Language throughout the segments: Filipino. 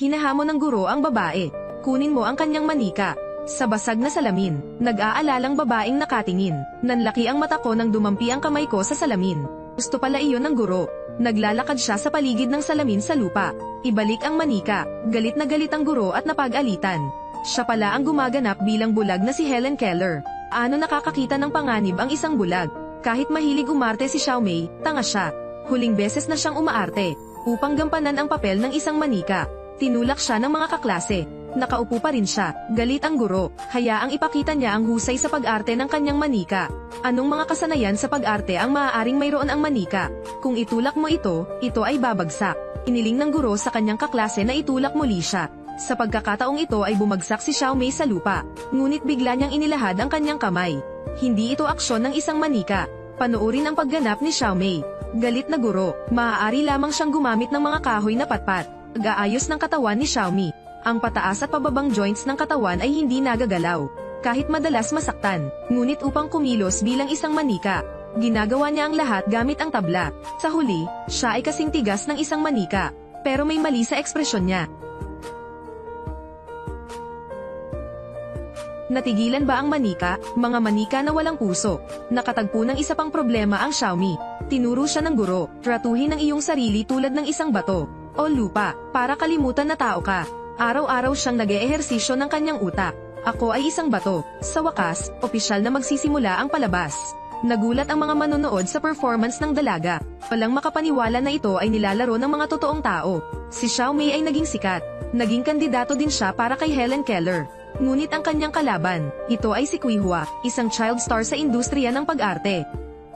Hinahamon ng guro ang babae. Kunin mo ang kanyang manika. Sa basag na salamin, nag-aalalang babaeng nakatingin. Nanlaki ang mata ko nang dumampi ang kamay ko sa salamin. Gusto pala iyon ng guro. Naglalakad siya sa paligid ng salamin sa lupa. Ibalik ang manika. Galit na galit ang guro at napag-alitan. Siya pala ang gumaganap bilang bulag na si Helen Keller. Ano nakakakita ng panganib ang isang bulag? Kahit mahilig umarte si Xiaomei, tanga siya. Huling beses na siyang umaarte. Upang gampanan ang papel ng isang manika. Tinulak siya ng mga kaklase. Nakaupo pa rin siya. Galit ang guro. Hayaang ipakita niya ang husay sa pag-arte ng kanyang manika. Anong mga kasanayan sa pag-arte ang maaaring mayroon ang manika? Kung itulak mo ito, ito ay babagsak. Iniling ng guro sa kanyang kaklase na itulak muli siya. Sa pagkakataong ito ay bumagsak si Xiaomei sa lupa. Ngunit bigla niyang inilahad ang kanyang kamay. Hindi ito aksyon ng isang manika. Panoorin ang pagganap ni Xiaomei. Galit na guro, maaari lamang siyang gumamit ng mga kahoy na patpat. Gaayos ng katawan ni Xiaomi. Ang pataas at pababang joints ng katawan ay hindi nagagalaw. Kahit madalas masaktan, ngunit upang kumilos bilang isang manika, ginagawa niya ang lahat gamit ang tabla. Sa huli, siya ay kasing tigas ng isang manika. Pero may mali sa ekspresyon niya. Natigilan ba ang manika, mga manika na walang puso? Nakatagpo ng isa pang problema ang Xiaomi. Tinuro siya ng guro, tratuhin ang iyong sarili tulad ng isang bato o lupa, para kalimutan na tao ka. Araw-araw siyang nag-eehersisyo ng kanyang utak. Ako ay isang bato. Sa wakas, opisyal na magsisimula ang palabas. Nagulat ang mga manonood sa performance ng dalaga. Walang makapaniwala na ito ay nilalaro ng mga totoong tao. Si Xiaomei ay naging sikat. Naging kandidato din siya para kay Helen Keller. Ngunit ang kanyang kalaban, ito ay si Kui Hua, isang child star sa industriya ng pag-arte.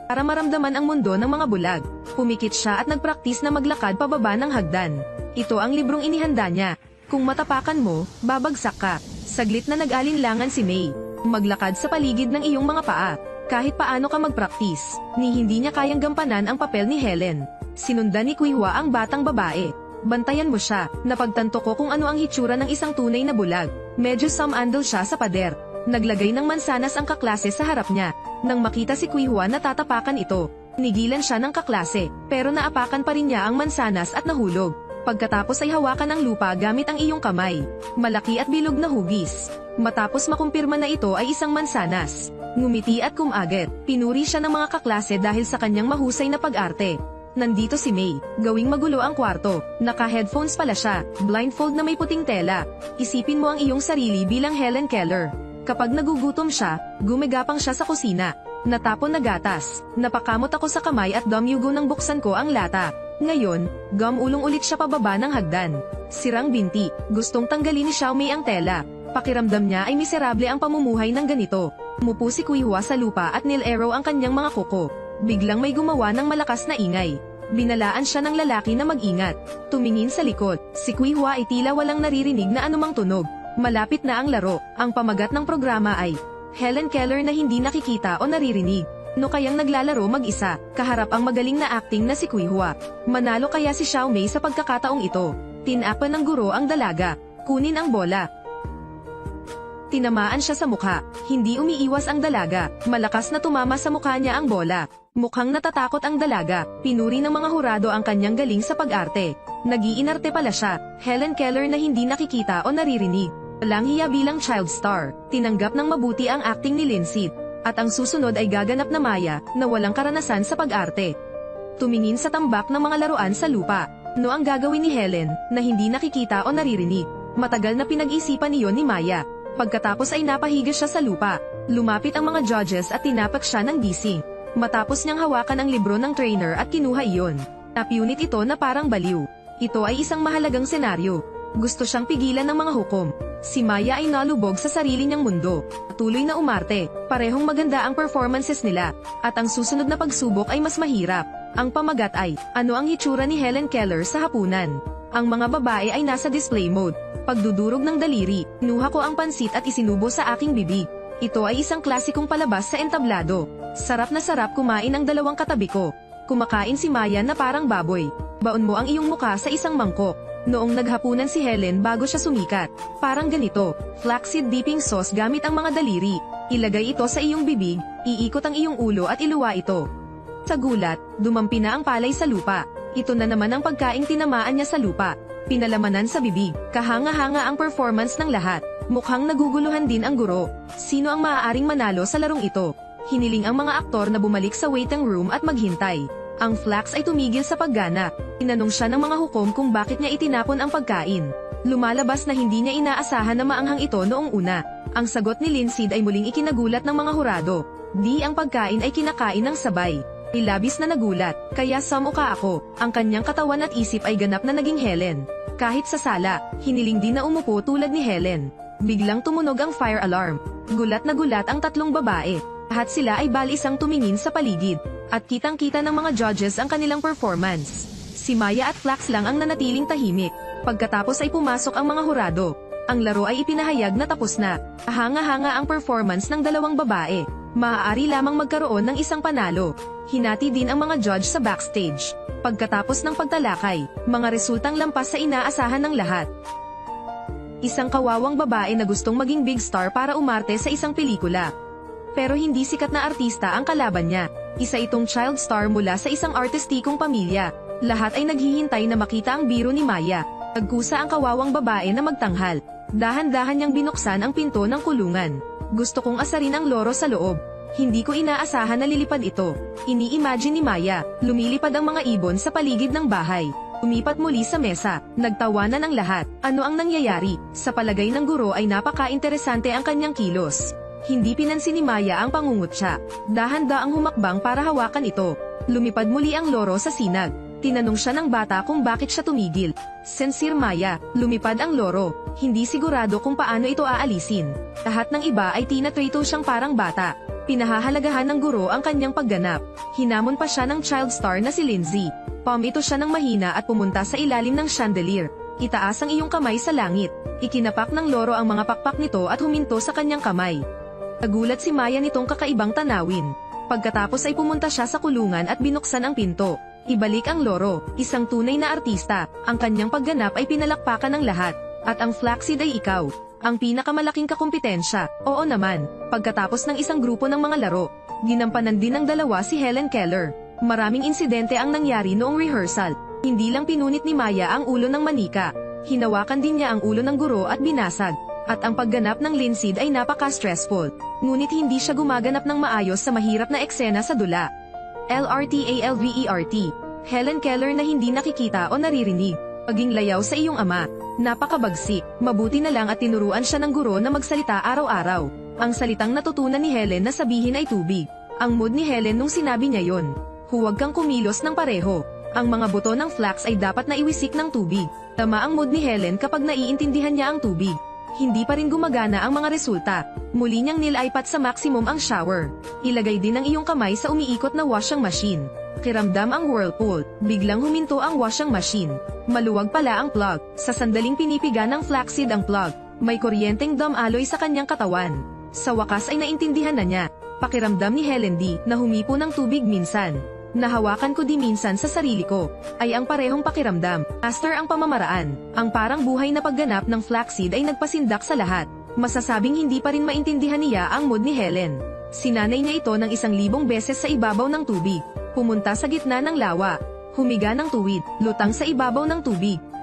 Para maramdaman ang mundo ng mga bulag, pumikit siya at nagpraktis na maglakad pababa ng hagdan. Ito ang librong inihanda niya. Kung matapakan mo, babagsak ka. Saglit na nag-alinlangan si May. Maglakad sa paligid ng iyong mga paa. Kahit paano ka magpraktis, ni hindi niya kayang gampanan ang papel ni Helen. Sinundan ni Kui Hua ang batang babae. Bantayan mo siya, napagtanto ko kung ano ang hitsura ng isang tunay na bulag. Medyo samandal siya sa pader. Naglagay ng mansanas ang kaklase sa harap niya. Nang makita si Kui Hua na tatapakan ito, nigilan siya ng kaklase, pero naapakan pa rin niya ang mansanas at nahulog. Pagkatapos ay hawakan ang lupa gamit ang iyong kamay. Malaki at bilog na hugis. Matapos makumpirma na ito ay isang mansanas. Ngumiti at kumagat. Pinuri siya ng mga kaklase dahil sa kanyang mahusay na pag-arte. Nandito si May. Gawing magulo ang kwarto. Naka-headphones pala siya. Blindfold na may puting tela. Isipin mo ang iyong sarili bilang Helen Keller. Kapag nagugutom siya, gumagapang siya sa kusina. Natapon na gatas. Napakamot ako sa kamay at dumyugo nang buksan ko ang lata. Ngayon, gumulong ulit siya pababa ng hagdan. Sirang binti. Gustong tanggalin ni Xiaomei ang tela. Pakiramdam niya ay miserable ang pamumuhay ng ganito. Mupo si Kui Hua sa lupa at nil-arrow ang kanyang mga kuko. Biglang may gumawa ng malakas na ingay. Binalaan siya ng lalaki na mag-ingat. Tumingin sa likod. Si Kui Hua ay tila walang naririnig na anumang tunog. Malapit na ang laro. Ang pamagat ng programa ay Helen Keller na hindi nakikita o naririnig. No kayang naglalaro mag-isa, kaharap ang magaling na acting na si Kui Hua. Manalo kaya si Xiaomei sa pagkakataong ito. Tinapan ng guro ang dalaga. Kunin ang bola. Tinamaan siya sa mukha. Hindi umiiwas ang dalaga. Malakas na tumama sa mukha niya ang bola. Mukhang natatakot ang dalaga. Pinuri ng mga hurado ang kanyang galing sa pag-arte. Nagiinarte pala siya. Helen Keller na hindi nakikita o naririnig. Walang hiya bilang child star. Tinanggap ng mabuti ang acting ni Lindsay. At ang susunod ay gaganap na Maya na walang karanasan sa pag-arte. Tumingin sa tambak ng mga laruan sa lupa. No ang gagawin ni Helen na hindi nakikita o naririnig. Matagal na pinag-isipan niyon ni Maya. Pagkatapos ay napahiga siya sa lupa. Lumapit ang mga judges at tinapak siya ng gising. Matapos niyang hawakan ang libro ng trainer at kinuha iyon. Napunit ito na parang baliw. Ito ay isang mahalagang senaryo. Gusto siyang pigilan ng mga hukom. Si Maya ay nalubog sa sarili niyang mundo. Patuloy na umarte. Parehong maganda ang performances nila. At ang susunod na pagsubok ay mas mahirap. Ang pamagat ay, ano ang hitsura ni Helen Keller sa hapunan? Ang mga babae ay nasa display mode. Pagdudurog ng daliri, nuha ko ang pansit at isinubo sa aking bibig. Ito ay isang klasikong palabas sa entablado. Sarap na sarap kumain ang dalawang katabi ko. Kumakain si Maya na parang baboy. Baon mo ang iyong muka sa isang mangkok. Noong naghapunan si Helen bago siya sumikat. Parang ganito, flaxseed dipping sauce gamit ang mga daliri. Ilagay ito sa iyong bibig, iikot ang iyong ulo at iluwa ito. Sa gulat, dumampi na ang palay sa lupa. Ito na naman ang pagkaing tinamaan niya sa lupa. pinalamanan sa bibig, kahanga-hanga ang performance ng lahat. Mukhang naguguluhan din ang guro. Sino ang maaaring manalo sa larong ito? Hiniling ang mga aktor na bumalik sa waiting room at maghintay. Ang Flax ay tumigil sa paggana. Tinanong siya ng mga hukom kung bakit niya itinapon ang pagkain. Lumalabas na hindi niya inaasahan na maanghang ito noong una. Ang sagot ni Linsid ay muling ikinagulat ng mga hurado. Di ang pagkain ay kinakain ng sabay. Ilabis na nagulat, kaya samuka ako. Ang kanyang katawan at isip ay ganap na naging Helen. Kahit sa sala, hiniling din na umupo tulad ni Helen. Biglang tumunog ang fire alarm. Gulat na gulat ang tatlong babae. Lahat sila ay balisang tumingin sa paligid. At kitang-kita ng mga judges ang kanilang performance. Si Maya at Flax lang ang nanatiling tahimik. Pagkatapos ay pumasok ang mga hurado. Ang laro ay ipinahayag na tapos na. Hanga-hanga ang performance ng dalawang babae. Maaari lamang magkaroon ng isang panalo. Hinati din ang mga judge sa backstage. Pagkatapos ng pagtalakay, mga resultang lampas sa inaasahan ng lahat. Isang kawawang babae na gustong maging big star para umarte sa isang pelikula. Pero hindi sikat na artista ang kalaban niya. Isa itong child star mula sa isang artistikong pamilya. Lahat ay naghihintay na makita ang biro ni Maya. Nagkusa ang kawawang babae na magtanghal. Dahan-dahan niyang binuksan ang pinto ng kulungan. Gusto kong asarin ang loro sa loob. Hindi ko inaasahan na lilipad ito. Ini-imagine ni Maya, lumilipad ang mga ibon sa paligid ng bahay. Umipat muli sa mesa, nagtawanan ang lahat. Ano ang nangyayari? Sa palagay ng guro ay napaka-interesante ang kanyang kilos. Hindi pinansin ni Maya ang pangungutya. Dahan-daang humakbang para hawakan ito. Lumipad muli ang loro sa sinag. Tinanong siya ng bata kung bakit siya tumigil. Sensir Maya, lumipad ang loro. Hindi sigurado kung paano ito aalisin. Lahat ng iba ay tinatrito siyang parang bata. Pinahahalagahan ng guro ang kanyang pagganap. Hinamon pa siya ng child star na si Lindsay. Pumito siya ng mahina at pumunta sa ilalim ng chandelier. Itaas ang iyong kamay sa langit. Ikinapak ng loro ang mga pakpak nito at huminto sa kanyang kamay. Nagulat si Maya nitong kakaibang tanawin. Pagkatapos ay pumunta siya sa kulungan at binuksan ang pinto. Ibalik ang loro, isang tunay na artista. Ang kanyang pagganap ay pinalakpakan ng lahat. At ang flaxseed ay ikaw. Ang pinakamalaking kakumpetensya. Oo naman, pagkatapos ng isang grupo ng mga laro, ginampanan din ng dalawa si Helen Keller. Maraming insidente ang nangyari noong rehearsal. Hindi lang pinunit ni Maya ang ulo ng manika. Hinawakan din niya ang ulo ng guro at binasag. At ang pagganap ng linsid ay napaka-stressful. Ngunit hindi siya gumaganap ng maayos sa mahirap na eksena sa dula. LRTALVERT. E Helen Keller na hindi nakikita o naririnig. Paging layaw sa iyong ama. Napakabagsik. Mabuti na lang at tinuruan siya ng guro na magsalita araw-araw. Ang salitang natutunan ni Helen na sabihin ay tubig. Ang mood ni Helen nung sinabi niya yon. Huwag kang kumilos ng pareho. Ang mga buto ng flax ay dapat na iwisik ng tubig. Tama ang mood ni Helen kapag naiintindihan niya ang tubig. Hindi pa rin gumagana ang mga resulta. Muli niyang nilaipat sa maximum ang shower. Ilagay din ang iyong kamay sa umiikot na washing machine. Kiramdam ang whirlpool. Biglang huminto ang washing machine. Maluwag pala ang plug. Sa sandaling pinipiga ng flaxseed ang plug. May kuryenteng dumaloy sa kanyang katawan. Sa wakas ay naintindihan na niya. Pakiramdam ni Helen D. na humipo ng tubig minsan. Nahawakan ko di minsan sa sarili ko, ay ang parehong pakiramdam. Master ang pamamaraan. Ang parang buhay na pagganap ng flaxseed ay nagpasindak sa lahat. Masasabing hindi pa rin maintindihan niya ang mood ni Helen. Sinanay niya ito ng isang libong beses sa ibabaw ng tubig. Pumunta sa gitna ng lawa. Humiga ng tuwid, lutang sa ibabaw ng tubig.